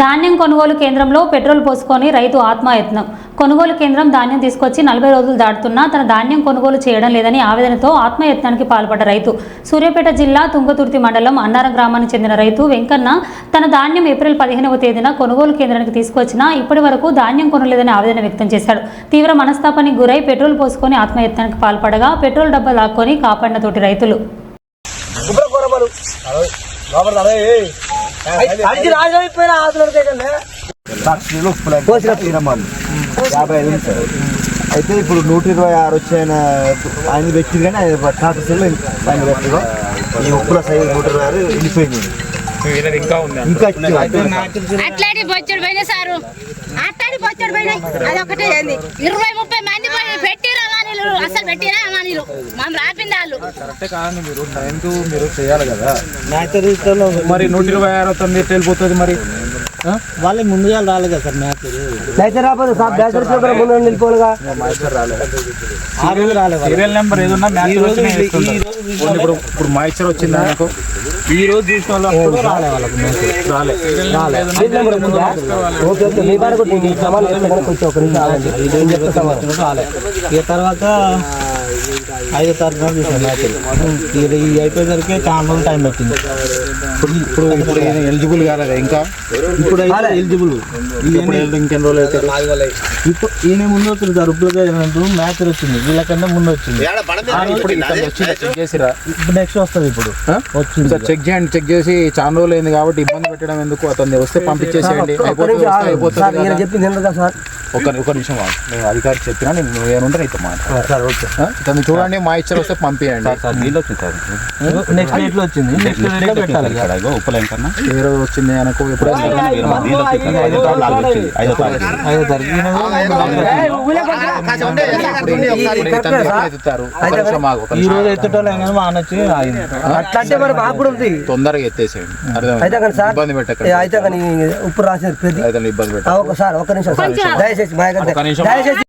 ధాన్యం కొనుగోలు కేంద్రంలో పెట్రోల్ పోసుకొని రైతు ఆత్మయత్నం. కొనుగోలు కేంద్రం ధాన్యం తీసుకొచ్చి నలభై రోజులు దాటుతున్నా తన ధాన్యం కొనుగోలు చేయడం లేదని ఆవేదనతో ఆత్మయత్నానికి పాల్పడ్డ రైతు. సూర్యాపేట జిల్లా తుంగతుర్తి మండలం అన్నారం గ్రామానికి చెందిన రైతు వెంకన్న తన ధాన్యం ఏప్రిల్ పదిహేనవ తేదీన కొనుగోలు కేంద్రానికి తీసుకొచ్చినా ఇప్పటి వరకు ధాన్యం కొనలేదని ఆవేదన వ్యక్తం చేశాడు. తీవ్ర మనస్తాపానికి గురై పెట్రోల్ పోసుకొని ఆత్మయత్నానికి పాల్పడగా పెట్రోల్ డబ్బా లాక్కొని కాపాడిన తోటి రైతులు. యాభై ఐదు ఉంది సార్ అయితే ఇప్పుడు నూట ఇరవై ఆరు వచ్చిన ఆయన పెట్టింది కానీ ఆయన టాటా సెల్ ఆయన పెట్టిగా ఈ ఉప్పుల సైజు నూట ఇరవై ఆరు వెళ్ళిపోయింది. ఇంకా. అట్లాంటి బొచ్చడు పోయినా సారు. అట్లాంటి బొచ్చడు పోయినాయి అదొకటే ఏంది? ఇరవై అమానీలు అసలు పెట్టిరా అమానీలు మనం రాపింది వాళ్ళు. కరెక్టే కాదండి మీరు టైంకు మీరు చేయాలి కదా. మరి నూట ఇరవై ఆరు తొమ్మిది వెళ్ళిపోతుంది మరి? ఆ? వాళ్ళకి ముందుగా రాలేదు కదా సార్ మ్యాచ్. మాస్టర్ రాలేదు ఆ రోజు రాలేదు సీరియల్ నెంబర్ ఏదన్నా మ్యాచ్ ఈ రోజు ఇప్పుడు ఇప్పుడు మాయిశ్చర్ వచ్చింది ఆయనకు ఈ రోజు చూసిన వాళ్ళు రాలే వాళ్ళకి మ్యాచ్. రాలే. రాలే. ఇక తర్వాత ఐదో తారీఖు నాడు చూసిన మ్యాచ్. ఇది ఇది అయిపోయేసరికి చాలా రోజులు టైం పట్టింది. ఇప్పుడు ఇప్పుడు ఇప్పుడు ఈయన ఎలిజిబుల్ కాలేదా ఇంకా? ఇప్పుడు అయితే ఎలిజిబుల్ ఇప్పుడు ఇంకెన్ని రోజులు అవుతారు ఇప్పుడు ఈయన ముందు వచ్చింది సార్ ఇప్పుడు మ్యాచ్ వచ్చింది వీళ్ళకంటే ముందు వచ్చింది. ఇప్పుడు చెక్ చేసిరా? ఇప్పుడు నెక్స్ట్ వస్తుంది ఇప్పుడు. వచ్చింది సార్ చెక్ చేయండి చెక్ చేసి చాలా రోజులు అయింది కాబట్టి ఇబ్బంది పెట్టడం ఎందుకు? అతన్ని వస్తే పంపించేసేయండి. అయిపోతుంది అయిపోతుంది కదా. ఒక ఒక నిమిషం. నేను అధికారి చెప్పినా నేను నువ్వు ఏమంటే నీతో మాట్లాడు సార్ ఓకే ఇతను చూడండి మా ఇచ్చర్ వస్తే పంపించండి నెక్స్ట్ డేట్లో వచ్చింది నెక్స్ట్ డేట్లో పెట్టాలి ఏ రోజు వచ్చింది అనుకో ఎప్పుడు ఐదో తారీఖు ఆగు, ఒక ఈ రోజు ఎత్తటోళ్ళు అయినా మా అన్న వచ్చి ఆగింది అట్లంటే మరి మాకు కూడా ఉంది తొందరగా ఎత్తేసేయండి అయితే కానీ సార్ ఇబ్బంది ఏ, పెట్టకండి అయితే కానీ ఉప్పు రాసేది ఇబ్బంది ఒక సార్ ఒక నిమిషం సార్ దయచేసి మా దగ్గర ఒక నిమిషం. దయచేసి